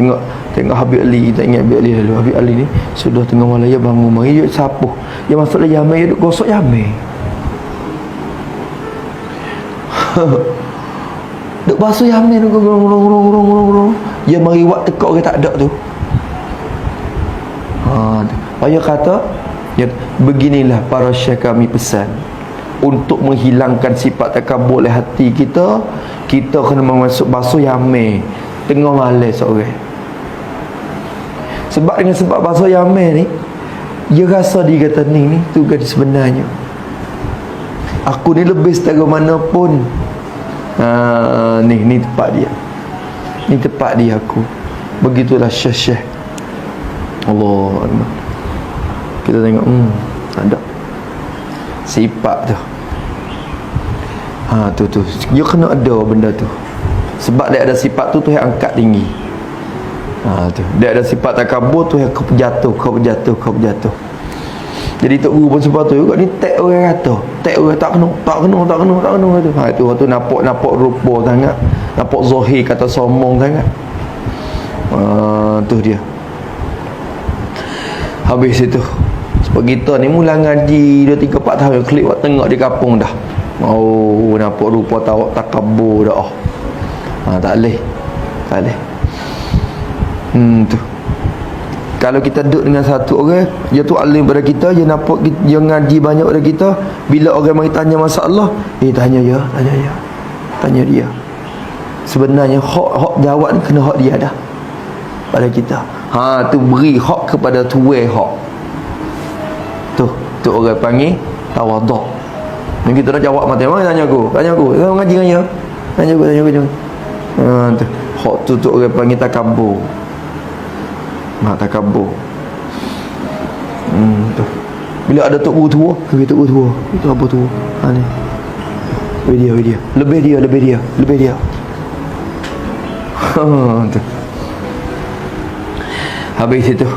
Tengok Tengok Habib Ali Kita ingat Habib Ali lalu Habib Ali ni Sudah tengah malam Dia bangun mari Dia sapuh. Dia masuk jamai Dia duduk gosok jamai Duk basuh jamai tu Gurung gurung gurung gurung gurung gurung Dia mari buat tekak orang tak ada tu. Ha, tu. Ayah kata ya, Beginilah para syekh kami pesan. Untuk menghilangkan sifat takabur oleh hati kita Kita kena masuk basuh yameh Tengah malam seorang Sebab dengan sebab basuh yameh ni Dia rasa dia kata ni ni Tugas dia sebenarnya Aku ni lebih setara mana pun ha, Ni ni tempat dia Ni tempat dia aku Begitulah syekh-syekh Allah Akbar. Kita tengok hmm, ada sifat tu. Ha tu tu. Dia kena ada benda tu. Sebab dia ada sifat tu tu yang angkat tinggi. Ha tu. Dia ada sifat takabur tu yang kau jatuh, kau jatuh, kau jatuh. Jadi tok guru pun sebab tu juga ni tek orang kata. Tek orang tak kena, tak kena, tak kena, tak kena tu. Ha tu waktu nampak nampak rupa sangat. Nampak zahir kata sombong sangat. Ha tu dia. Habis itu Sebab kita ni mula ngaji 2, 3, 4 tahun Klik buat tengok di kampung dah Oh nampak rupa tawak takabur dah oh. ha, Tak boleh Tak boleh Hmm tu Kalau kita duduk dengan satu orang Dia tu alim pada kita Dia nampak dia ngaji banyak pada kita Bila orang mari tanya masalah Eh tanya ya Tanya ya Tanya dia Sebenarnya hak hak jawab ni kena hak dia dah pada kita Ha tu beri hak kepada tuai hak. Tu, tu orang panggil tawaduk. Ni kita dah jawab mati mana tanya aku? Tanya aku. Kau ngaji kan ya? Tanya aku, tanya aku. Tanya aku. Ha tu. Hak tu tu orang panggil takabur. Mak takabur. Hmm tu. Bila ada tok guru tua, kita tok guru tua. Itu apa tu? Ha ni. Lebih dia, lebih dia. Lebih dia, lebih dia, lebih dia. Ha. Habis itu